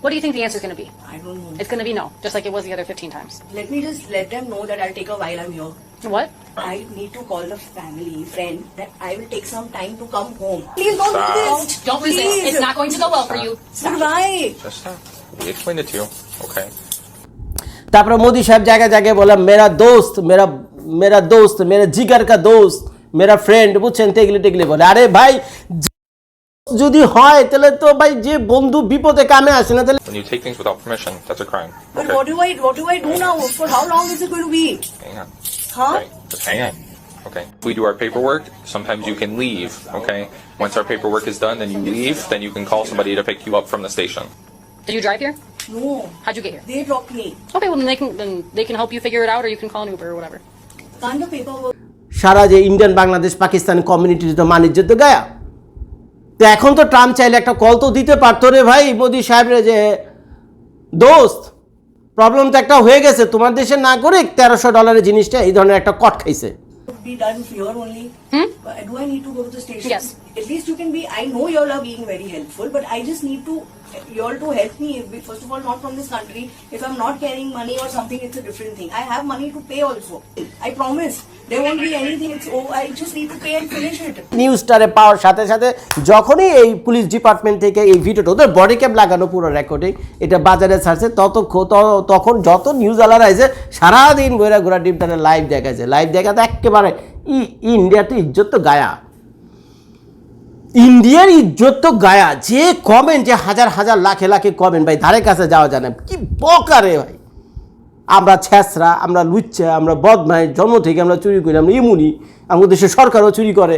What do you think the answer is going to be? I don't know. It's going to be no, just like it was the other 15 times. Let me just let them know that I'll take a while I'm here. What? I need to call the family, friend, that I will take some time to come home. Please don't do this. Don't Please. resist. It's not going to go well for you. Why? Just stop. We explained it to you. Okay. তারপরে মোদি সাহেব জায়গায় জায়গায় বলে মেরা দোস্ত মেরা মেরা দোস্ত মেরা জিগার কা দোস্ত মেরা friend বুঝছেন তেগলি টেগলি বলে আরে ভাই জি- যদি হয় তাহলে তো ভাই যে বন্ধু বিপদে কামে আসে না তাহলে When you take things without permission, that's a crime. But Okay. what do I what do I do now? For how long is it going to be? Hang on. Huh? Okay. Just hang on. Okay. If we do our paperwork, sometimes you can leave. Okay. Once our paperwork is done, then you leave. Then you can call somebody to pick you up from the station. Did you drive here? No. How'd you get here? They dropped me. Okay, well then they can then they can help you figure it out, or you can call an Uber or whatever. Can't the paperwork সারা যে Indian Bangladesh Pakistan কমিউনিটির তো মানিজ্য তো গায়া তো এখন তো Trump চাইলে একটা call তো দিতে পারতো রে ভাই মোদি সাহেবরে যে দোস্ত প্রবলেম তো একটা হয়ে গেছে তোমার দেশে না করে তেরোশো ডলারের জিনিসটা এই ধরনের একটা কট খাইছে। At least you can be. I know you all are being very helpful, but I just need to you all to help me. If- First of all, not from this country. If I'm not carrying money or something, it's a different thing. I have money to pay also. I promise. There won't be anything. It's oh, I just need to pay and finish it. নিউজটারে পাওয়ার সাথে সাথে যখনই এই police department থেকে এই ভিডিওটা ওদের body cap লাগানো পুরো রেকর্ডিং এটা বাজারে ছাড়ছে তত তখন যত নিউজ আলার আছে সারাদিন বইরা ঘোরা ডিপটারে লাইভ দেখাচ্ছে লাইভ দেখাতে একেবারে ই ইন্ডিয়াতে ইজ্জত তো গায়া ইন্ডিয়ার ইজ্জত তো গায়া। যে কমেন্ট যে হাজার হাজার, লাখে লাখে কমেন্ট ভাই, ধারে কাছে যাওয়া যায় না। কি বকারে ভাই। আমরা ছ্যাঁচড়া, আমরা লুচ্চা, আমরা বদমাই জন্ম থেকে আমরা চুরি করি, আমরা ইমুনি, আমাদের দেশের সরকারও চুরি করে,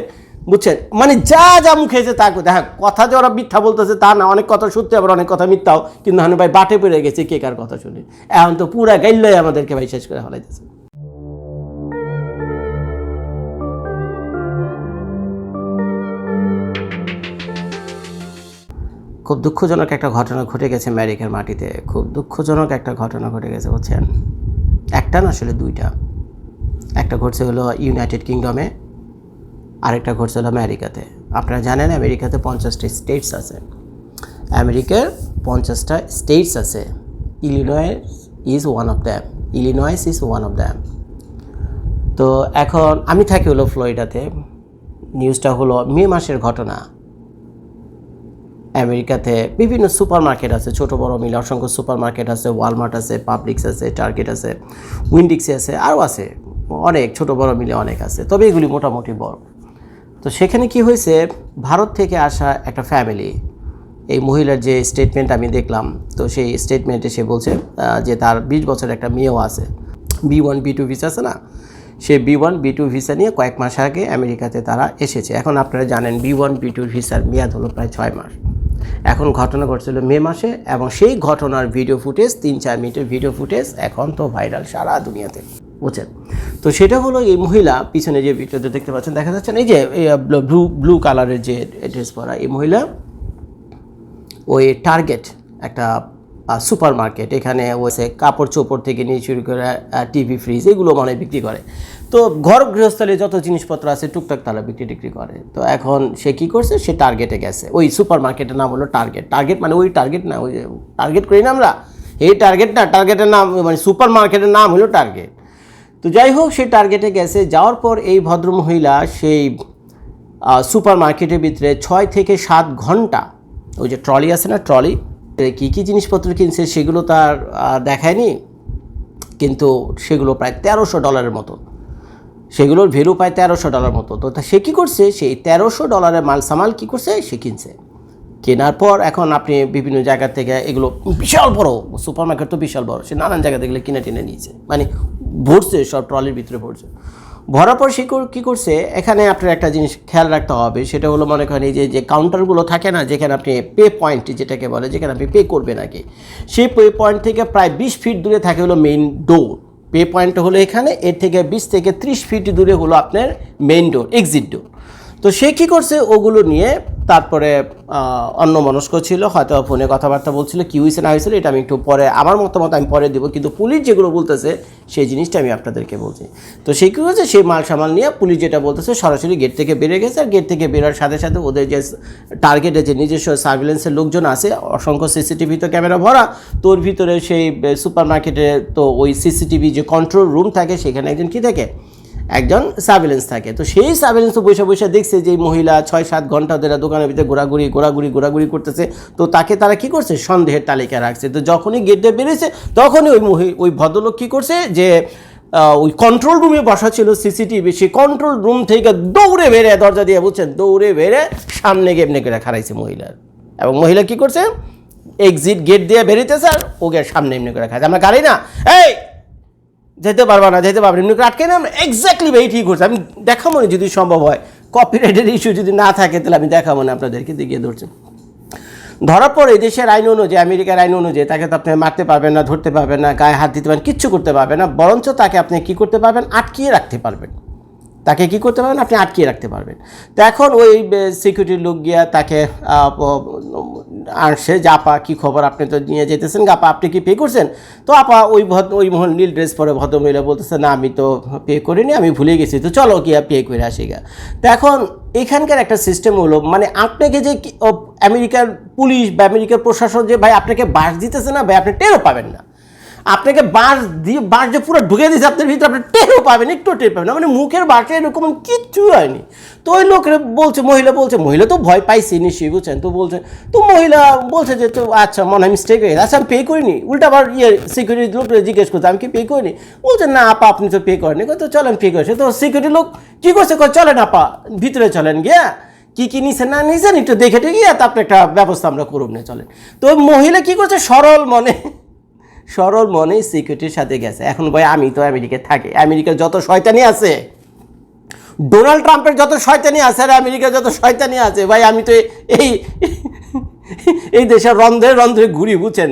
বুঝছেন? মানে যা যা মুখে তা হ্যাঁ কথা যে ওরা মিথ্যা বলতেছে তা না, অনেক কথা সত্যি, আবার অনেক কথা মিথ্যাও। কিন্তু হানু ভাই, বাটে পড়ে গেছে, কে কার কথা শুনে? এখন তো পুরা গাইল্লাই আমাদেরকে ভাই শেষ করে ফেলাইতেছে। খুব দুঃখজনক একটা ঘটনা ঘটে গেছে আমেরিকার মাটিতে। খুব দুঃখজনক একটা ঘটনা ঘটে গেছে, বুঝছেন? একটা না আসলে দুইটা। একটা ঘটছে হলো ইউনাইটেড কিংডমে আরেকটা ঘটছে হলো আমেরিকাতে। আপনারা জানেন আমেরিকাতে পঞ্চাশটা স্টেটস আছে। আমেরিকার পঞ্চাশটা স্টেটস আছে। Illinois is one of them Illinois is one of them তো এখন আমি থাকি হলো ফ্লোরিডাতে। নিউজটা হলো মে মাসের ঘটনা। আমেরিকাতে বিভিন্ন সুপার মার্কেট আছে, ছোট বড় মিলে অসংখ্য সুপার মার্কেট আছে ওয়ালমার্ট আছে পাবলিক্স আছে টার্গেট আছে উইন্ডিক্সে আছে, আরও আছে, অনেক, ছোট বড় মিলে অনেক আছে, তবে এগুলি মোটামুটি বড়। তো সেখানে কি হয়েছে, ভারত থেকে আসা একটা ফ্যামিলি এই মহিলার যে স্টেটমেন্ট আমি দেখলাম, তো সেই স্টেটমেন্টে সে বলছে যে তার বিশ বছরের একটা মেয়েও আছে B one B two visa আছে না? সে B one B two visa নিয়ে কয়েক মাস আগে আমেরিকাতে তারা এসেছে। এখন আপনারা জানেন বি ওয়ান বি টু ভিসার মেয়াদ হলো প্রায় ছয় মাস। এখন ঘটনা ঘটছিল মে মাসে এবং সেই ঘটনার ভিডিও ফুটেজ তিন চার মিনিটের ভিডিও ফুটেজ এখন তো ভাইরাল সারা দুনিয়াতে। বুঝছেন? তো সেটা হলো এই মহিলা, পিছনে যে ভিডিওতে দেখতে পাচ্ছেন, দেখা যাচ্ছে না, এই যে ব্লু ব্লু কালারের যে ড্রেস পরা, এই মহিলা ওই টার্গেট একটা সুপার মার্কেট এখানে ওসে কাপড় চোপড় থেকে নিয়ে শুরু করে টিভি ফ্রিজ এগুলো মানে বিক্রি করে। তো ঘর গৃহস্থলে যত জিনিসপত্র আছে, টুকটাক তারা বিক্রি টিক্রি করে। তো এখন সে কি করছে? সে টার্গেটে গেছে। ওই সুপার মার্কেটের নাম হলো টার্গেট টার্গেট মানে ওই টার্গেট না, ওই টার্গেট করি না আমরা? এই টার্গেট না টার্গেটের নাম মানে সুপার মার্কেটের নাম হলো টার্গেট তো যাই হোক, সে টার্গেটে গেছে। যাওয়ার পর এই ভদ্রমহিলা সেই সুপার মার্কেটের ভিতরে ছয় থেকে সাত ঘণ্টা, ওই যে ট্রলি আছে না ট্রলি কী কী জিনিসপত্র কিনছে সেগুলো তার দেখায়নি, কিন্তু সেগুলো প্রায় তেরোশো ডলারের মতো। সেগুলোর ভ্যালু প্রায় তেরোশো ডলার মতো। তো সে কী করছে? সেই তেরোশো ডলারের মাল সামাল কী করছে? সে কিনছে। কেনার পর এখন আপনি বিভিন্ন জায়গা থেকে এগুলো বিশাল বড় সুপার মার্কেট তো বিশাল বড়, সে নানান জায়গা থেকে কিনে টেনে নিয়েছে। মানে ভরছে, সব ট্রলির ভিতরে ভরছে। ভরার পর সে কর- কী করছে? এখানে আপনার একটা জিনিস খেয়াল রাখতে হবে, সেটা হলো মনে করেন এই যে যে কাউন্টারগুলো থাকে না, যেখানে আপনি পে পয়েন্ট যেটাকে বলে, যেখানে আপনি পে করবেন আগে সেই পে পয়েন্ট থেকে প্রায় বিশ ফিট দূরে থাকে হলো মেইন ডোর পে পয়েন্ট হলো এখানে, এর থেকে বিশ থেকে ত্রিশ ফিট দূরে হলো আপনার মেইন ডোর এক্সিট ডোর তো সে কী করছে? ওগুলো নিয়ে তারপরে অন্য মনস্ক ছিল, হয়তো ফোনে কথাবার্তা বলছিল, কী হয়েছে, না হয়েছিল, এটা আমি একটু পরে, আমার মতামত আমি পরে দেবো, কিন্তু পুলিশ যেগুলো বলতেছে, সেই জিনিসটা আমি আপনাদেরকে বলছি। তো সেই কী হয়েছে সেই মাল সামাল নিয়ে পুলিশ যেটা বলতেছে, সরাসরি গেট থেকে বেরিয়ে গেছে, আর গেট থেকে বেরোর সাথে সাথে ওদের যে টার্গেটে যে নিজস্ব সার্ভিলেন্সের লোকজন আছে, অসংখ্য সিসিটিভি তো ক্যামেরা ভরা, তোর ভিতরে সেই সুপার মার্কেটে তো ওই সিসিটিভি যে কন্ট্রোল রুম থাকে, সেখানে একজন কী থাকে? একজন সার্ভেলেন্স থাকে। তো সেই সার্ভেলেন্স বসে বসে দেখছে যে মহিলা ছয় সাত ঘণ্টা ধরে দোকানের ভিতরে ঘোরাঘুরি ঘোরাঘুরি ঘোরাঘুরি করতেছে। তো তাকে তারা কি করছে? সন্দেহের তালিকা রাখছে। তো যখনই গেট বেরিয়েছে, তখনই ওই মহি ওই ভদ্রলোক কী করছে যে ওই কন্ট্রোল রুমে বসা ছিল সিসিটিভি সেই কন্ট্রোল রুম থেকে দৌড়ে বেড়ে দরজা দিয়ে, বুঝছেন? দৌড়ে বেড়ে সামনে গেমনে করে খারাইছে মহিলার। এবং মহিলা কি করছে? এক্সিট গেট দিয়ে বেরিয়েছে আর ওকে সামনে এমনি করে খাইছে আমরা গাড়ি না। এই! যেতে পারবা না, যেতে পারবে এমনি আটকে না, আমরা এক্স্যাক্টলি ভাই, ঠিক করছি। আমি দেখাবো না যদি সম্ভব হয়। কপিরাইটের ইস্যু যদি না থাকে, তাহলে আমি দেখাবো না, আপনাদেরকে দেখিয়ে ধরছি। ধরার পরে দেশের আইন অনুযায়ী, আমেরিকার আইন অনুযায়ী, তাকে তো আপনি মারতে পারবেন না, ধরতে পারবেন না, গায়ে হাত দিতে পারবেন কিচ্ছু করতে পারবেন না, বরঞ্চ তাকে আপনি কি করতে পারবেন, আটকিয়ে রাখতে পারবেন। তাকে কি করতে পারবেন? আপনি আটকিয়ে রাখতে পারবেন। তো এখন ওই সিকিউরিটির লোক গিয়া তাকে আসছে যে, আপা, কী খবর? আপনি তো নিয়ে যেতেছেন আপা, আপনি কি পে করছেন? তো আপা ওই ওই মহল নীল ড্রেস পরে ভদ্রমহিলা বলতেছে, না, আমি তো পে করিনি, আমি ভুলে গেছি। তো চলো গিয়া পে করে আসি গা। তো এখন এখানকার একটা সিস্টেম হলো মানে আপনাকে যে আমেরিকার পুলিশ বা আমেরিকার প্রশাসন যে, ভাই, আপনাকে বাস দিতেছে না, ভাই, আপনি টেরও পাবেন না। আপনাকে বাঁশ দিয়ে বাঁশ যে পুরো ঢুকে দিয়েছে, আপনার ভিতরে আপনি টেরও পাবেন একটু টের পাবেন মানে মুখের বাসে এরকম কিচ্ছু হয়নি। তো ওই লোকের বলছে, মহিলা বলছে, মহিলা তো ভয় পাইছে নিশ্চয়ই, বুঝছেন? তো বলছে, তো মহিলা বলছে যে, তো আচ্ছা মনে হয় মিস্টেক হয়ে আচ্ছা আমি পে করিনি। উল্টা আবার ইয়ে সিকিউরিটি লোক জিজ্ঞেস করছে, আমি কি পে করিনি? বলছে, না আপা, আপনি তো পে করেনি তো চলেন পে করেছে। তো সিকিউরিটি লোক কী করছে? চলেন আপা, ভিতরে চলেন গিয়া। কি কি নিছেন, না নিছেন, একটু দেখে টেকে তারপরে একটা ব্যবস্থা আমরা করুন না চলেন। তো মহিলা কি করছে? সরল মনে সরল মনে সিকিউরিটির সাথে গেছে। এখন ভাই আমি তো আমেরিকায় থাকি। আমেরিকার যত শয়তানি আছে ডোনাল্ড ট্রাম্পের যত শয়তানি আছে আর আমেরিকার যত শয়তানি আছে, ভাই আমি তো এই এই দেশের রন্ধ্রে রন্ধ্রে ঘুরি, বুঝছেন?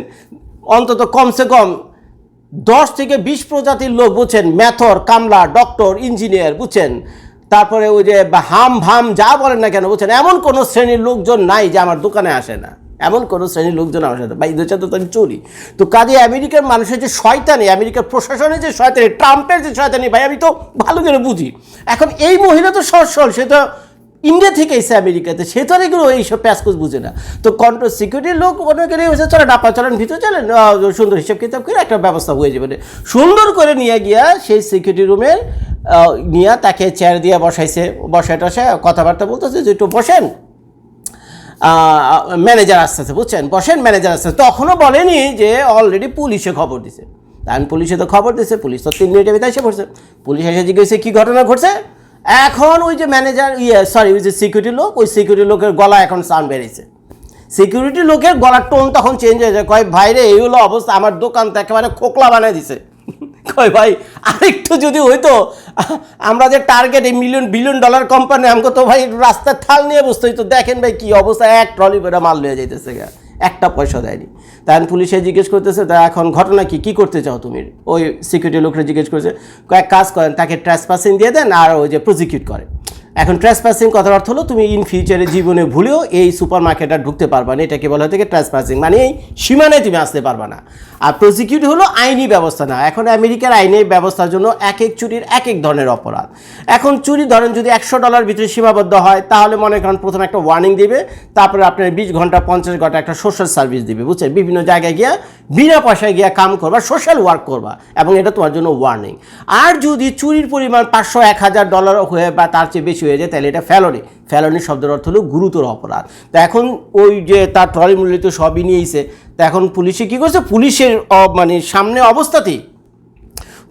অন্তত কমসে কম দশ থেকে বিশ প্রজাতির লোক, বুঝছেন? ম্যাথর, কামলা, ডক্টর, ইঞ্জিনিয়ার, বুঝছেন? তারপরে ওই যে হাম ভাম যা বলেন না কেন, বুঝছেন? এমন কোনো শ্রেণির লোকজন নাই যে আমার দোকানে আসে না। এমন কোনো শ্রেণির লোকজন আমার সাথে। বা সাথে তো আমি চলি। তো কাজে আমেরিকার মানুষের যে শয়তানি, আমেরিকার প্রশাসনের যে শয়তানি, ট্রাম্পের যে শয়তানি, ভাই, আমি তো ভালো করে বুঝি। এখন এই মহিলা তো সর সে তো ইন্ডিয়া থেকে এসে আমেরিকাতে, সে তো এগুলো এইসব প্যাসকুস বুঝে না। তো কন্ট্রোল সিকিউরিটির লোক অনেকে এসে চলেন আপা চলেন ভিতরে চলেন সুন্দর হিসাব কিতাব করে একটা ব্যবস্থা হয়ে যাবে। সুন্দর করে নিয়ে গিয়া সেই সিকিউরিটি রুমের নিয়ে তাকে চেয়ার দিয়ে বসাইছে বসায় টসে কথাবার্তা বলতেছে যে, একটু বসেন। ম্যানেজার আসতেছে বুঝছেন? বসেন ম্যানেজার আসতেছে তখনও বলেনি যে অলরেডি পুলিশে খবর দিছে। কারণ পুলিশে তো খবর দিছে, পুলিশ তো তিন মিনিটের ভিতরে এসে পড়ছে। পুলিশ এসে জিজ্ঞেসে কী ঘটনা ঘটছে? এখন ওই যে ম্যানেজার ইয়ে সরি ওই যে সিকিউরিটি লোক, ওই সিকিউরিটি লোকের গলা এখন সাউন্ড বেরিয়েছে। সিকিউরিটি লোকের গলার টোন তখন চেঞ্জ হয়ে যায়। কয় ভাই রে এই হলো অবস্থা, আমার দোকান তো একেবারে খোকলা বানিয়ে দিছে। কয় ভাই, আরেকটু যদি হইতো, আমরা যে টার্গেট এই মিলিয়ন বিলিয়ন ডলার কোম্পানি আমাকে তো ভাই রাস্তার থাল নিয়ে বসতে হইতো। দেখেন ভাই কি অবস্থা, এক ট্রলি করে মাল লয়ে যাইতেছে গা, একটা পয়সা দেয়নি। তাই পুলিশে জিজ্ঞেস করতেছে, তা এখন ঘটনা কি কি করতে চাও তুমি? ওই সিকিউরিটি লোকরা জিজ্ঞেস করছে, কয়েক কাজ করেন, তাকে ট্রেসপাসিং দিয়ে দেন আর ওই যে প্রসিকিউট করে। এখন ট্রেসপাসিং কথার অর্থ হলো, তুমি ইন ফিউচারে জীবনে ভুলেও এই সুপার মার্কেটে ঢুকতে পারবা না। এটাকে বলা হয় থেকে ট্রেসপাসিং মানে এই সীমানায় তুমি আসতে পারবা না। আর প্রসিকিউট হলো আইনি ব্যবস্থা না। এখন আমেরিকার আইনি ব্যবস্থার জন্য এক এক চুরির এক এক ধরনের অপরাধ। এখন চুরি ধরেন যদি একশো ডলার ভিতরে সীমাবদ্ধ হয়, তাহলে মনে করেন প্রথমে একটা ওয়ার্নিং দিবে, তারপরে আপনার বিশ ঘণ্টা, পঞ্চাশ ঘণ্টা একটা সোশ্যাল সার্ভিস দিবে, বুঝছেন? বিভিন্ন জায়গায় গিয়া বিনা পয়সায় গিয়া কাম করবা সোশ্যাল ওয়ার্ক করবা, এবং এটা তোমার জন্য ওয়ার্নিং আর যদি চুরির পরিমাণ পাঁচশো, এক হাজার ডলার হয়ে বা তার চেয়ে বেশি হয়ে যায়, তাহলে এটা ফেলনি ফেলনি শব্দের অর্থ হলো গুরুতর অপরাধ। তা এখন ওই যে তার ট্রলি মূল্য তো সবই নিয়েছে তা এখন পুলিশে কী করছে? পুলিশের মানে সামনে অবস্থাতেই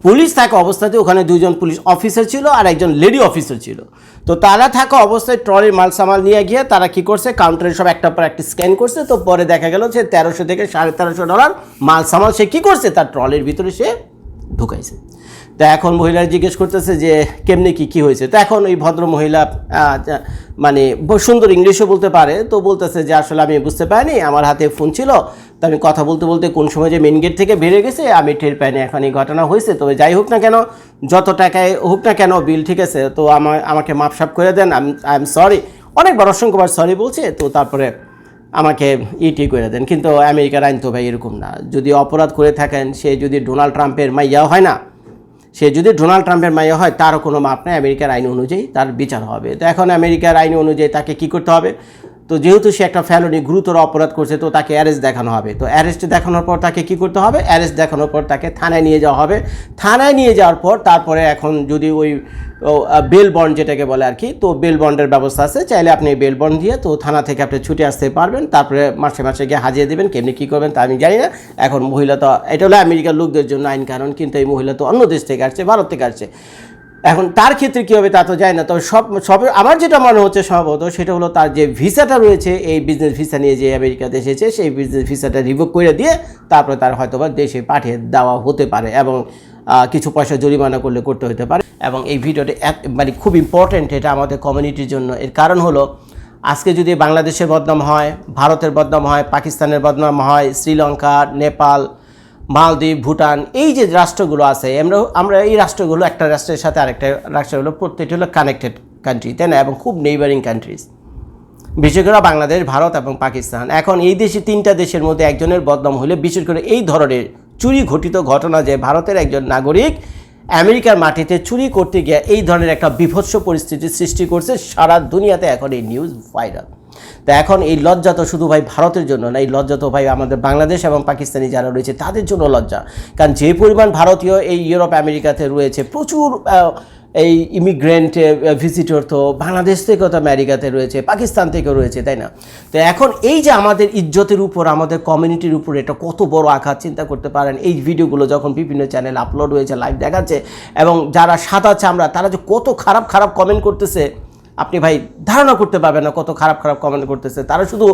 পুলিশ থাকা অবস্থাতে ওখানে দুজন পুলিশ অফিসার ছিল আর একজন লেডি অফিসার ছিল। তো তারা থাকা অবস্থায় ট্রলির মাল সামাল নিয়ে গিয়ে তারা কি করছে? কাউন্টারে সব একটা পর একটা স্ক্যান করছে। তো পরে দেখা গেল যে তেরোশো থেকে সাড়ে তেরোশো ডলার মাল সামাল সে কী করছে? তার ট্রলির ভিতরে সে ঢুকাইছে। তো এখন মহিলারা জিজ্ঞেস করতেছে যে, কেমনে কি কি হয়েছে? তো এখন ওই ভদ্র মহিলা মানে সুন্দর ইংলিশও বলতে পারে। তো বলতেছে যে, আসলে আমি বুঝতে পারিনি, আমার হাতে ফোন ছিল। তো আমি কথা বলতে বলতে কোন সময় যে মেন গেট থেকে বেরিয়ে গেছে, আমি টের পাইনি এখন এই ঘটনা হয়েছে। তবে যাই হোক না কেন, যত টাকায় হোক না কেন বিল ঠিক আছে। তো আমার আমাকে মাপসাপ করে দেন। I am sorry. অনেকবার, অসংখ্যবার সরি বলছে। তো তারপরে আমাকে ইটি করে দেন। কিন্তু আমেরিকার আইন তো ভাই এরকম না। যদি অপরাধ করে থাকেন, সে যদি ডোনাল্ড ট্রাম্পের মাইয়া হয় না, সে যদি ডোনাল্ড ট্রাম্পের মাইয়া হয় তারও কোনো মাপ নেই। আমেরিকার আইন অনুযায়ী তার বিচার হবে। তো এখন আমেরিকার আইন অনুযায়ী তাকে কি করতে হবে? তো যেহেতু সে একটা ফ্যালনি গুরুতর অপরাধ করছে, তো তাকে অ্যারেস্ট দেখানো হবে। তো অ্যারেস্ট দেখানোর পর তাকে কি করতে হবে? অ্যারেস্ট দেখানোর পর তাকে থানায় নিয়ে যাওয়া হবে। থানায় নিয়ে যাওয়ার পর তারপরে এখন যদি ওই বেল বন্ড যেটাকে বলে আর কি, তো বেল বন্ডের ব্যবস্থা আছে। চাইলে আপনি বেল বন্ড দিয়ে তো থানা থেকে আপনি ছুটে আসতে পারবেন। তারপরে মাসে মাসে গিয়ে হাজিয়ে দেবেন। কেমনি কী করবেন তা আমি জানি না। এখন মহিলা তো, এটা হলো আমেরিকার লোকদের জন্য আইন কারণ, কিন্তু এই মহিলা তো অন্য দেশ থেকে আসছে, ভারত থেকে আসছে। এখন তার ক্ষেত্রে কী হবে তা তো যায় না। তবে সব সব, আমার যেটা মনে হচ্ছে সম্ভবত সেটা হলো তার যে ভিসাটা রয়েছে, এই বিজনেস ভিসা নিয়ে যে আমেরিকাতে এসেছে সেই বিজনেস ভিসাটা রিভোক করে দিয়ে তারপরে তার হয়তোবা দেশে পাঠিয়ে দেওয়া হতে পারে এবং কিছু পয়সা জরিমানা করলে করতে হতে পারে এবং এই ভিডিওটা এক- মানে খুব ইম্পর্ট্যান্ট এটা আমাদের কমিউনিটির জন্য। এর কারণ হলো, আজকে যদি বাংলাদেশের বদনাম হয়, ভারতের বদনাম হয়, পাকিস্তানের বদনাম হয়, শ্রীলঙ্কা, নেপাল মালদ্বীপ, ভুটান, এই যে রাষ্ট্রগুলো আছে, আমরা আমরা এই রাষ্ট্রগুলো একটা রাষ্ট্রের সাথে আরেকটা রাষ্ট্রগুলো প্রত্যেকটি হলো কানেক্টেড কান্ট্রি তাই না? এবং খুব নেইবারিং কান্ট্রিজ বিশেষ করে বাংলাদেশ, ভারত এবং পাকিস্তান। এখন এই দেশে তিনটা দেশের মধ্যে একজনের বদনাম হলে বিশেষ করে এই ধরনের চুরি ঘটিত ঘটনা যে ভারতের একজন নাগরিক আমেরিকার মাটিতে চুরি করতে গিয়ে এই ধরনের একটা বিভৎস পরিস্থিতির সৃষ্টি করছে, সারা দুনিয়াতে এখন এই নিউজ ভাইরাল তো এখন এই লজ্জা তো শুধু ভাই ভারতের জন্য না, এই লজ্জা তো ভাই আমাদের বাংলাদেশ এবং পাকিস্তানি যারা রয়েছে তাদের জন্য লজ্জা। কারণ যে পরিমাণ ভারতীয় এই ইউরোপ, আমেরিকাতে রয়েছে, প্রচুর এই ইমিগ্রেন্ট ভিজিটর তো বাংলাদেশ থেকেও তো আমেরিকাতে রয়েছে, পাকিস্তান থেকেও রয়েছে, তাই না? তো এখন এই যে আমাদের ইজ্জতের উপর, আমাদের কমিউনিটির উপর এটা কত বড় আঘাত, চিন্তা করতে পারেন। এই ভিডিওগুলো যখন বিভিন্ন চ্যানেল আপলোড হয়েছে লাইভ দেখাচ্ছে, এবং যারা সাদা চামড়া, তারা যে কত খারাপ খারাপ কমেন্ট করতেছে আপনি ভাই ধারণা করতে পারবেন না কত খারাপ খারাপ কমেন্ট করতেছে। তারা শুধু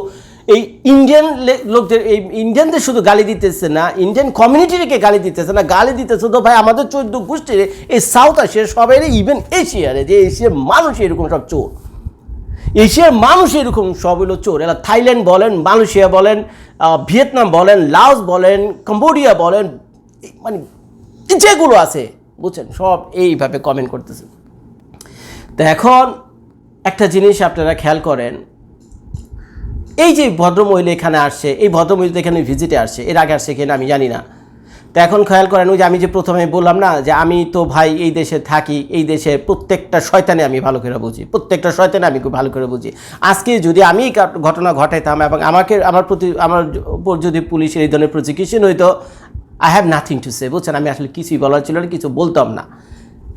এই ইন্ডিয়ান লোকদের এই ইন্ডিয়ানদের শুধু গালি দিতেছে না ইন্ডিয়ান কমিউনিটিকে গালি দিতেছে না, গালি দিতেছে তো ভাই আমাদের চৌদ্দ গোষ্ঠীর এই সাউথ এশিয়ার সবাই ইভেন এশিয়ারে যে এশিয়ার মানুষ এরকম সব চোর। এশিয়ার মানুষ এরকম সব হলো চোর। এরা থাইল্যান্ড বলেন, মালয়েশিয়া বলেন ভিয়েতনাম বলেন, লাওস বলেন, কম্বোডিয়া বলেন মানে যেগুলো আছে, বুঝছেন? সব এইভাবে কমেন্ট করতেছে। তো এখন একটা জিনিস আপনারা খেয়াল করেন, এই যে ভদ্রমহিলা এখানে আসছে, এই ভদ্রমহিলা এখানে ভিজিটে আসছে, এর আগে আসছে কিনা আমি জানি না। তো এখন খেয়াল করেন, ওই যে আমি যে প্রথমে বললাম না, যে আমি তো ভাই এই দেশে থাকি, এই দেশে প্রত্যেকটা শয়তানে আমি ভালো করে বুঝি, প্রত্যেকটা শয়তানে আমি ভালো করে বুঝি। আজকে যদি আমি ঘটনা ঘটাইতাম এবং আমাকে, আমার প্রতি, আমার উপর যদি পুলিশের এই ধরনের প্রসিকিউশন হইতো I have nothing to say বুঝছেন? আমি আসলে কিছুই বলার ছিল না, কিছু বলতাম না।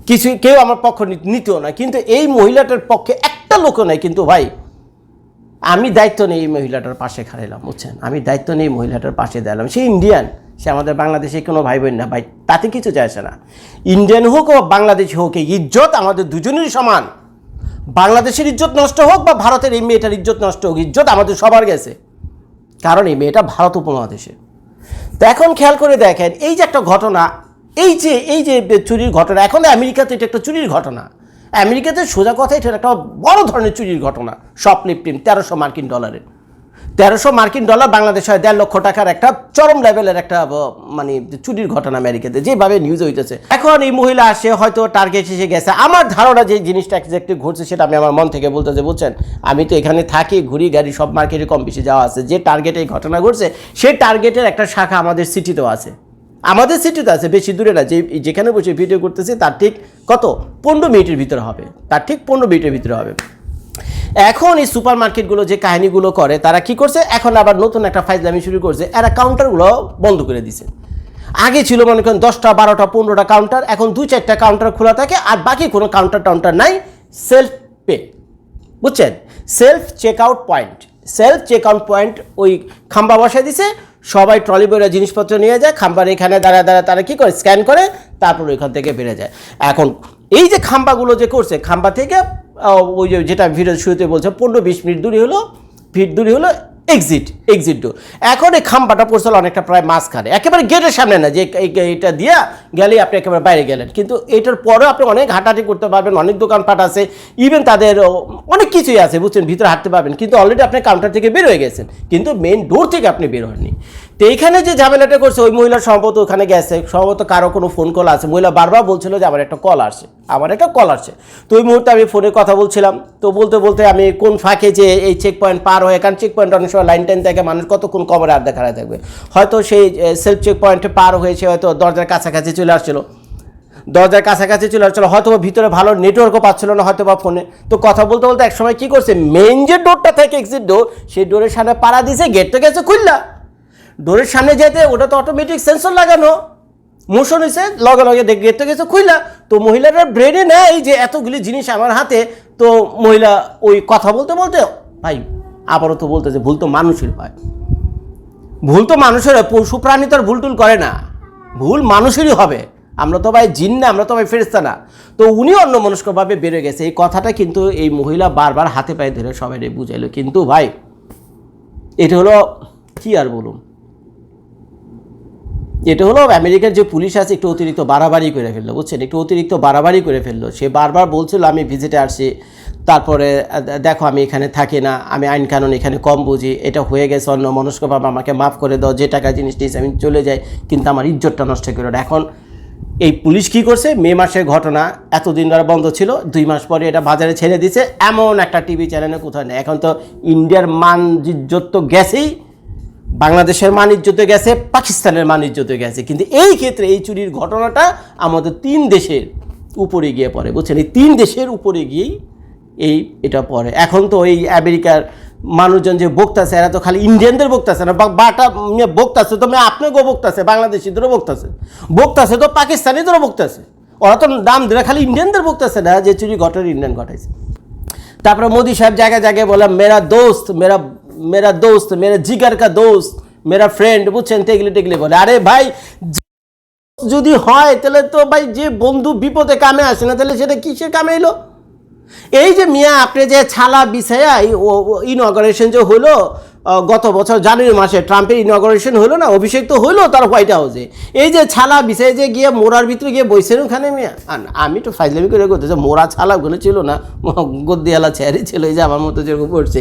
কিছু কেউ আমার পক্ষ নিতেও না, কিন্তু এই মহিলাটার পক্ষে একটা লোকও নাই। কিন্তু ভাই, আমি দায়িত্ব নেই এই মহিলাটার পাশে খাড়াইলাম, বুঝছেন? আমি দায়িত্ব নেই মহিলাটার পাশে দাঁড়ালাম সে ইন্ডিয়ান সে আমাদের বাংলাদেশে কোনো ভাই বোন না, ভাই, তাতে কিছু যায় না। ইন্ডিয়ান হোক ও বাংলাদেশি হোক, এই ইজ্জত আমাদের দুজনেরই সমান। বাংলাদেশের ইজ্জত নষ্ট হোক বা ভারতের এই মেয়েটার ইজ্জত নষ্ট হোক, ইজ্জত আমাদের সবার গেছে। কারণ এই মেয়েটা ভারত উপমহাদেশে। তো এখন খেয়াল করে দেখেন, এই যে একটা ঘটনা এই যে এই যে চুরির ঘটনা, এখন আমেরিকাতে এটা একটা চুরির ঘটনা। আমেরিকাতে সোজা কথা, এটা একটা বড় ধরনের চুরির ঘটনা শপ লিফটিং তেরোশো মার্কিন ডলারের। তেরোশো মার্কিন ডলার বাংলাদেশ হয় দেড় লক্ষ টাকার একটা চরম লেভেলের একটা মানে চুরির ঘটনা আমেরিকাতে, যেভাবে নিউজ হইতেছে। এখন এই মহিলা আসে, হয়তো টার্গেট এসে গেছে। আমার ধারণা যে জিনিসটা একটু ঘটছে সেটা আমি আমার মন থেকে বলতেছে বুঝছেন? আমি তো এখানে থাকি, ঘুরি, গাড়ি, সব মার্কেটে কম বেশি যাওয়া আছে। যে টার্গেটে এই ঘটনা ঘটছে সেই টার্গেটের একটা শাখা আমাদের সিটিতেও আছে। আমাদের সিটিতে আছে, বেশি দূরে না, যে যেখানে বসে ভিডিও করতেছি, তার ঠিক কত? পনেরো মিনিটের ভিতরে হবে। তার ঠিক পনেরো মিনিটের ভিতরে হবে। এখন এই সুপার মার্কেটগুলো যে কাহিনীগুলো করে, তারা কি করছে? এখন আবার নতুন একটা ফাইজলামি শুরু করছে। এরা কাউন্টারগুলো বন্ধ করে দিছে। আগে ছিল মনে করেন দশটা, বারোটা, পনেরোটা কাউন্টার এখন দু চারটা কাউন্টার খোলা থাকে, আর বাকি কোনো কাউন্টার টাউন্টার নাই। সেলফ পে বুঝছেন? Self check out point self check out point ওই খাম্বা বসায় দিছে সবাই ট্রলি বইয়ের জিনিসপত্র নিয়ে যায়, খাম্বার এখানে দাঁড়া দাঁড়া তারা কী করে? স্ক্যান করে, তারপর ওইখান থেকে বেড়ে যায়। এখন এই যে খাম্বাগুলো যে করছে, খাম্বা থেকে ওই যে যেটা ভিডিও শুরুতে বলছে, পনেরো, বিশ মিনিট দূরে হলো ফিট দূরে হলো এক্সিট এক্সিট ডোর এখন এই খাম্বাটা পড়ছিল অনেকটা প্রায় মাঝখানে। একেবারে গেটের সামনে না, যে এটা দিয়া গেলেই আপনি একেবারে বাইরে গেলেন। কিন্তু এটার পরেও আপনি অনেক হাঁটাহাঁটি করতে পারবেন, অনেক দোকানপাট আছে ইভেন তাদের অনেক কিছুই আছে, বুঝছেন? ভিতরে হাঁটতে পারবেন। কিন্তু অলরেডি আপনি কাউন্টার থেকে বের হয়ে গেছেন। কিন্তু মেন ডোর থেকে আপনি বের হননি। তো এইখানে যে ঝামেলাটা করছে, ওই মহিলা সম্ভবত ওখানে গেছে। সম্ভবত কারও কোনো ফোন কল আছে। মহিলা বারবার বলছিল যে, আমার একটা কল আসছে। আমার একটা কল আসছে। তো ওই মুহূর্তে আমি ফোনে কথা বলছিলাম। তো বলতে বলতে আমি কোন ফাঁকে যে এই চেক পয়েন্ট পার হয়ে, কারণ চেক পয়েন্ট অনেক সময় লাইন টাইন থাকে মানুষ কতক্ষণ কবরে আড্ডা খাড়া থাকবে। হয়তো সেই সেলফ চেক পয়েন্টে পার হয়েছে, হয়তো দরজার কাছাকাছি চলে আসছিল। দরজার কাছাকাছি চলে আসছিল। হয়তো বা ভিতরে ভালো নেটওয়ার্কও পাচ্ছিল না হয়তো বা ফোনে তো কথা বলতে বলতে একসময় কি করছে? মেইন যে ডোরটা থাকে এক্সিট ডোর সেই ডোরের সামনে পাড়া দিয়েছে গেট তো গেছে খুললা। ডোরের সামনে যেতে, ওটা তো অটোমেটিক সেন্সর লাগানো। মোশন হয়েছে লগে লগে দেখ গেট তো গেছে খুললা তো মহিলারা ব্রেনে নেয় যে এতগুলি জিনিস আমার হাতে। তো মহিলা ওই কথা বলতে বলতে, ভাই আবারও তো বলতে যে ভুল তো মানুষের হয়। ভুল তো মানুষের পশু প্রাণী তো আর ভুল টুল করে না। ভুল মানুষেরই হবে। আমরা তো ভাই জিন না, আমরা তো ভাই ফেরেস্তা না। তো উনি অন্য মনস্কভাবে বেড়ে গেছে। এই কথাটা কিন্তু এই মহিলা বারবার হাতে পায়ে ধরে সবাই বুঝাইলো। কিন্তু ভাই, এটা হলো, কি আর বলুন এটা হলো আমেরিকার যে পুলিশ আছে একটু অতিরিক্ত বাড়াবাড়ি করে ফেলল, বুঝছেন? একটু অতিরিক্ত বাড়াবাড়ি করে ফেলল। সে বারবার বলছিল, আমি ভিজিটে আসছি। তারপরে দেখো, আমি এখানে থাকি না। আমি আইন কানুন এখানে কম বুঝি। এটা হয়ে গেছে, অন্য মনস্কভাবে আমাকে মাফ করে দাও। যে টাকা জিনিস নিয়েছি, আমি চলে যাই। কিন্তু আমার ইজ্জতটা নষ্ট করে। এখন এই পুলিশ কি করছে? মে মাসের ঘটনা এতদিন ধরে বন্ধ ছিল। দুই মাস পরে এটা বাজারে ছেড়ে দিছে। এমন একটা টিভি চ্যানেলে কোথাও নেই। এখন তো ইন্ডিয়ার মান ইজ্জত তো গেছেই। বাংলাদেশের মান ইজ্জতে গেছে, পাকিস্তানের মান ইজ্জতে গেছে। কিন্তু এই ক্ষেত্রে এই চুরির ঘটনাটা আমাদের তিন দেশের উপরে গিয়ে পড়ে, বুঝছেন? এই তিন দেশের উপরে গিয়েই এই এটা পড়ে। এখন তো এই আমেরিকার মানুষজন যে বকতাছে এরা তো খালি ইন্ডিয়ানদের বকতাছে না? বাটা বকতাছে তো মেয়ে আপনাকেও বকতাছে বাংলাদেশিদেরও বকতাছে বকতাছে তো, পাকিস্তানিদেরও বকতাছে ওরা তো দাম দিলে খালি ইন্ডিয়ানদের বকতাছে না, যে চুরি ঘটনা ইন্ডিয়ান ঘটাইছে। তারপরে মোদি সাহেব জায়গায় জায়গায় বললাম মেরা দোস্ত, মেরা মেরা দোস্ত মেরা জিগার কা দোস্ত মেরা ফ্রেন্ড বুঝছেন তেগলি টেগলি বলে। আরে ভাই, যদি হয়, তাহলে তো ভাই যে বন্ধু বিপদে কামে আসে না, তাহলে সেটা কিসের কামে এলো? এই যে মিয়া আপনি যে ছালা বিছায়া ইনগরেশন যে হলো গত বছর জানুয়ারি মাসে ট্রাম্পের ইনগরেশন হলো না, অভিষেক তো হলো তার হোয়াইট হাউসে এই যে ছালা বিছায় যে গিয়ে মোড়ার ভিতরে গিয়ে বইছেন ওখানে মিয়া? আমি তো ফাইজলামি করে করতেছে মোড়া ছালা ওগুলো ছিল না, গদ্দিয়ালা চেয়ারই ছিল, এই যে আমার মতো যেরকম পড়ছে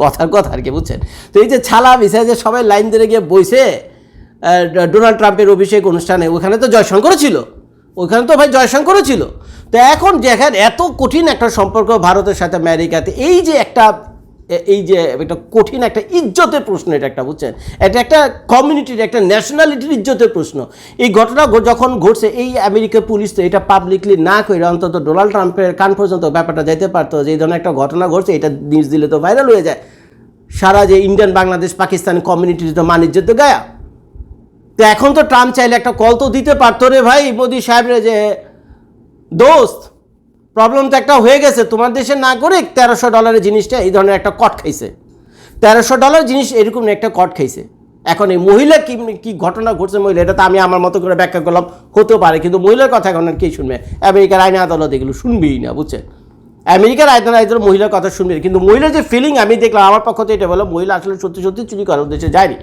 কথার কথা আর কি, বুঝছেন? তো এই যে ছালা বিছায় যে সবাই লাইন ধরে গিয়ে বইছে ডোনাল্ড ট্রাম্পের অভিষেক অনুষ্ঠানে, ওখানে তো জয়শঙ্করও ছিল। ওখানে তো ভাই জয়শঙ্করও ছিল। তো এখন যেখানে এত কঠিন একটা সম্পর্ক ভারতের সাথে আমেরিকাতে, এই যে একটা এই যে একটা কঠিন একটা ইজ্জতের প্রশ্ন এটা একটা, বুঝছেন? এটা একটা কমিউনিটির একটা ন্যাশনালিটির ইজ্জতের প্রশ্ন। এই ঘটনা যখন ঘটছে, এই আমেরিকা পুলিশ তো এটা পাবলিকলি না করে অন্তত ডোনাল্ড ট্রাম্পের কান পর্যন্ত ব্যাপারটা যেতে পারতো যে এই ধরনের একটা ঘটনা ঘটছে, এটা নিউজ দিলে তো ভাইরাল হয়ে যায়। সারা যে ইন্ডিয়ান বাংলাদেশ, পাকিস্তান কমিউনিটির তো মান ইজ্জত তো গায়া। তো এখন তো ট্রাম্প চাইলে একটা কল তো দিতে পারতো রে ভাই মোদি সাহেবরে যে দোস্ত প্রবলেম তো একটা হয়ে গেছে। তোমার দেশে না করে তেরোশো ডলারের জিনিসটা এই ধরনের একটা কট খাইছে। তেরোশো ডলার জিনিস এরকম একটা কট খাইছে। এখন এই মহিলা কি কি ঘটনা ঘটছে মহিলা, এটা তো আমি আমার মতো করে ব্যাখ্যা করলাম, হতেও পারে, কিন্তু মহিলার কথা এখন আর কে শুনবে? আমেরিকার আইন আদালত এগুলো শুনবেই না, বুঝছেন? আমেরিকার আইনের আইনের মহিলার কথা শুনবে, কিন্তু মহিলার যে ফিলিং আমি দেখলাম, আমার পক্ষ থেকে এটা বলো মহিলা আসলে সত্যি সত্যি চুরি করার উদ্দেশ্যে যায়নি।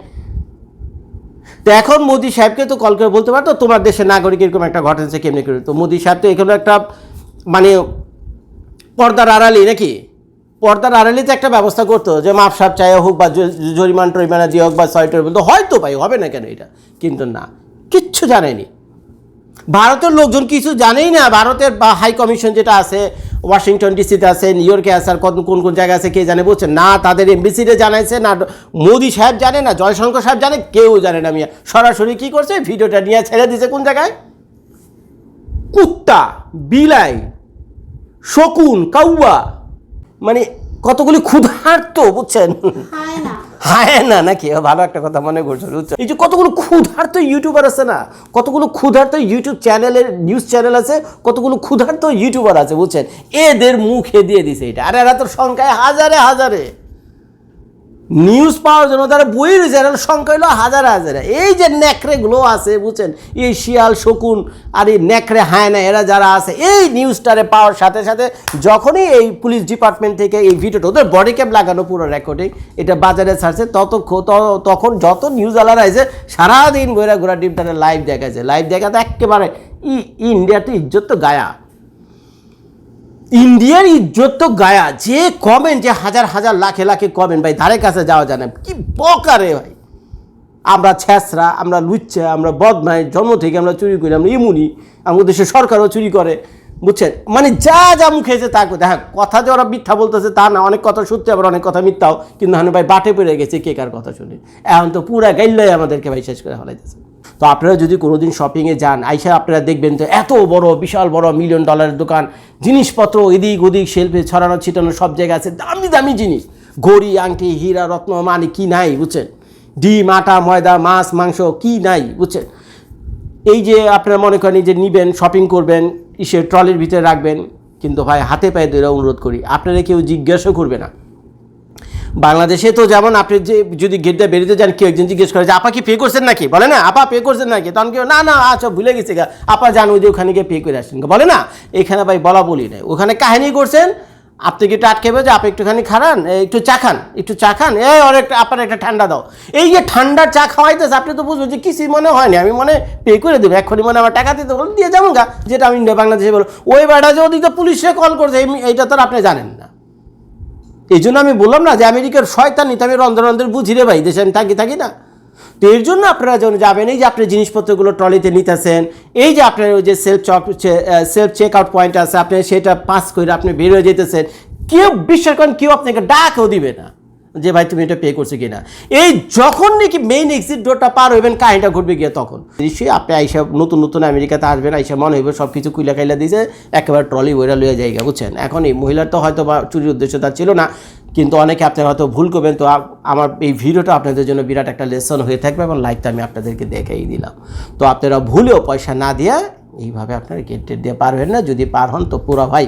তো এখন মোদি সাহেবকে তো কল করে বলতে পারতো, তোমার দেশের নাগরিক এরকম একটা ঘটেছে কেমনি করে? তো মোদি সাহেব তো এখানে একটা মানে পর্দার আড়ালি নাকি? পর্দার আড়ালি তো একটা ব্যবস্থা করতো যে মাপ সাপ চাই হোক বা জরিমানা টরিমানা যে হোক বা ছয় টরিমান, তো হয়তো পাই হবে না কেন এটা? কিন্তু না, কিচ্ছু জানেনি ভারতের লোকজন কিছু জানেই না, ভারতের হাই কমিশন যেটা আছে ওয়াশিংটন ডিসিতে আছে নিউ ইয়র্কে আছে, আর কোন কোন জায়গায় আছে, কে জানে বলছে না, তাদের এমবিসিতে জানাইছে, না, মোদি সাহেব জানে না, জয়শঙ্কর সাহেব জানে, কেউ জানে না মিয়া। সরাসরি কি করছে? ভিডিওটা নিয়ে ছেড়ে দিয়েছে কোন জায়গায়? কুত্তা, বিলাই, শকুন, কাউয়া মানে কতগুলি ক্ষুধার্ত বুঝছেন? হায় না না নাকি ভালো একটা কথা মনে করছ বুঝছ? এই যে কতগুলো ক্ষুধার্ত ইউটিউবার আছে না? কতগুলো ক্ষুধার্ত ইউটিউব চ্যানেলের নিউজ চ্যানেল আছে কতগুলো ক্ষুধার্ত ইউটিউবার আছে বুঝছেন? এদের মুখে দিয়ে দিছে এটা। আর এরা তো সংখ্যায় হাজারে হাজারে। নিউজ পাওয়ার জন্য তারা বই রয়েছে এর সংখ্যা হলো হাজারে হাজারে। এই যে ন্যাকড়েগুলো আছে, বুঝছেন? এই শিয়াল, শকুন আর এই ন্যাকড়ে হায়না, এরা যারা আছে, এই নিউজটারে পাওয়ার সাথে সাথে যখনই এই পুলিশ ডিপার্টমেন্ট থেকে এই ভিডিওটা ওদের বডি ক্যাপ লাগানো পুরো রেকর্ডিং এটা বাজারে ছাড়ছে তত ত- তখন যত নিউজ আলারা আছে সারাদিন বইরা ঘোরা ডিপটারে লাইভ দেখাচ্ছে লাইভ দেখাতে একেবারে ই ইন্ডিয়াতে ইজ্জত তো গায়া। ইন্ডিয়ার ইজ্জত তো গায়া। যে কমেন্ট যে হাজার হাজার, লাখে লাখে কমেন্ট ভাই, ধারে কাছে যাওয়া যায় না। কি বকারে ভাই। আমরা ছ্যাঁচড়া আমরা লুচ্চা, আমরা বদমাই জন্ম থেকে আমরা চুরি করি, আমরা ইমুনি, আমাদের দেশের সরকারও চুরি করে, বুঝছেন? মানে যা যা মুখে এসে তা দেখা কথা যে ওরা মিথ্যা বলতেছে তা না, অনেক কথা সত্যি, আবার অনেক কথা মিথ্যাও। কিন্তু হানু ভাই, বাটে পড়ে গেছে, কে কার কথা শুনে? এখন তো পুরা গাইল্লাই আমাদেরকে ভাই শেষ করে ফেলাইতেছে। তো আপনারা যদি কোনোদিন শপিংয়ে যান, আইসা আপনারা দেখবেন তো এত বড়, বিশাল বড় মিলিয়ন ডলারের দোকান, জিনিসপত্র এদিক ওদিক শেলফে ছড়ানো, ছিটানো, সব জায়গায় আছে, দামি দামি জিনিস। ঘড়ি আংটি, হীরা, রত্ন মানে কি নাই, বুঝছেন? ডিম, আটা, ময়দা, মাছ, মাংস, কি নাই, বুঝছেন? এই যে আপনারা মনে করেন যে নিবেন শপিং করবেন ইসে ট্রলির ভিতরে রাখবেন, কিন্তু ভাই হাতে পায়ে ধরে অনুরোধ করি, আপনারা কেউ জিজ্ঞাসা করবে না। বাংলাদেশে তো যেমন আপনি যে, যদি গেটটা বেরিয়ে যান, কেউ একজন জিজ্ঞেস করে যে, আপা কি পে করছেন নাকি? বলে না, আপা পে করছেন নাকি? তখন কেউ, না না আচ্ছা ভুলে গেছে গা। আপা জান যে ওখানে গিয়ে পে করে আসছেন বলে না, এখানে ভাই বলা বলি নাই। ওখানে কাহিনী করছেন, আপনি কি একটু আটকেবে যে আপনি একটুখানি খারান একটু চা খান, একটু চা খান, এ ওর একটা, আপনার একটা ঠান্ডা দাও। এই যে ঠান্ডার চা খাওয়াইতেছে, আপনি তো বুঝবেন যে কিছুই মনে হয়নি আমি মনে পে করে দেবো, এক্ষুনি মনে আমার টাকা দিতে বলুন, দিয়ে যাব গা, যেটা আমি ইন্ডিয়া, বাংলাদেশে বলো ওই বেড়া যে ওদিকে পুলিশে কল করছে এইটা তো আপনি জানেন এই জন্য আমি বললাম না যে আমেরিকার শয়তানি তো আমি রন্ধন রন্ধন বুঝি রে ভাই, দেশে আমি থাকি থাকি না। তো এর জন্য আপনারা যখন যাবেন, এই যে আপনি জিনিসপত্রগুলো ট্রলিতে নিতেছেন, এই যে আপনার ওই যে সেলফ চক সেলফ চেক আউট পয়েন্ট আছে, আপনি সেটা পাস করে আপনি বের হয়ে যেতেছেন, কেউ বিশ্বাস করেন, কেউ আপনাকে ডাকেও দিবে না। যে ভাই তুমি এটা পে করছ কিনা। এই যখন নাকি মেইন এক্সিট ডোরটা পার হইবেন, কাহিনীটা ঘটবে গিয়ে তখন। নিশ্চয়ই আপনি আইসা নতুন নতুন আমেরিকাতে আসবেন, আইসা মনে হইবে সব কিছু কুইলা কাইলা দিয়েছে একেবারে ট্রলি ওইরা লইয়া জায়গা বুঝছেন? এখন এই মহিলার তো হয়তো বা চুরির উদ্দেশ্য তার ছিল না, কিন্তু অনেকে আপনারা হয়তো ভুল করবেন, তো আমার এই ভিডিওটা আপনাদের জন্য বিরাট একটা লেসন হয়ে থাকবে এবং লাইকটা আমি আপনাদেরকে দেখাই দিলাম। তো আপনারা ভুলেও পয়সা না দিয়ে এইভাবে আপনারা গেট টেট দিয়ে পারবেন না, যদি পার হন তো পুরো ভাই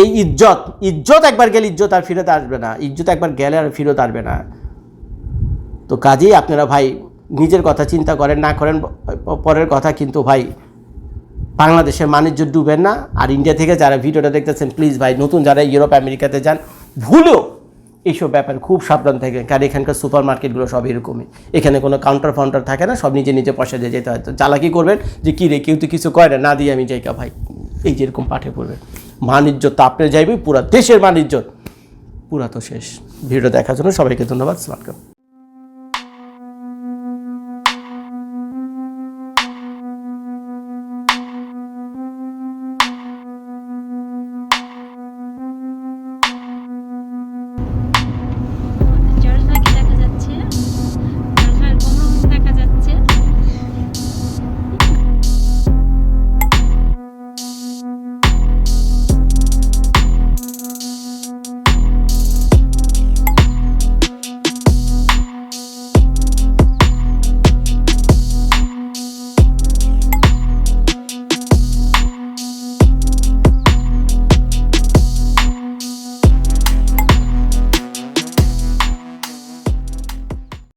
এই ইজ্জত ইজ্জত একবার গেলে ইজ্জত আর ফিরত আসবে না, ইজ্জত একবার গেলে আর ফিরত আসবে না। তো কাজেই আপনারা ভাই নিজের কথা চিন্তা করেন, না করেন, পরের কথা কিন্তু ভাই বাংলাদেশের বাণিজ্য ডুবেন না। আর ইন্ডিয়া থেকে যারা ভিডিওটা দেখতেছেন প্লিজ ভাই, নতুন যারা ইউরোপ আমেরিকাতে যান, ভুলেও এইসব ব্যাপারে খুব সাবধান থাকেন, কারণ এখানকার সুপার মার্কেটগুলো সব এরকমই। এখানে কোনো কাউন্টার ফাউন্টার থাকে না, সব নিজে নিজে পয়সা দিয়ে যেতে হয়। তো চালাকি করবেন যে, কী রে, কেউ তো কিছু করে না না দিয়ে আমি যাইকা ভাই। এই যেরকম পাঠে পড়বেন। বাণিজ্য তো আপনি যাইবে পুরা দেশের বাণিজ্য পুরা তো শেষ। ভিডিও দেখার জন্য সবাইকে ধন্যবাদ স্মার্ট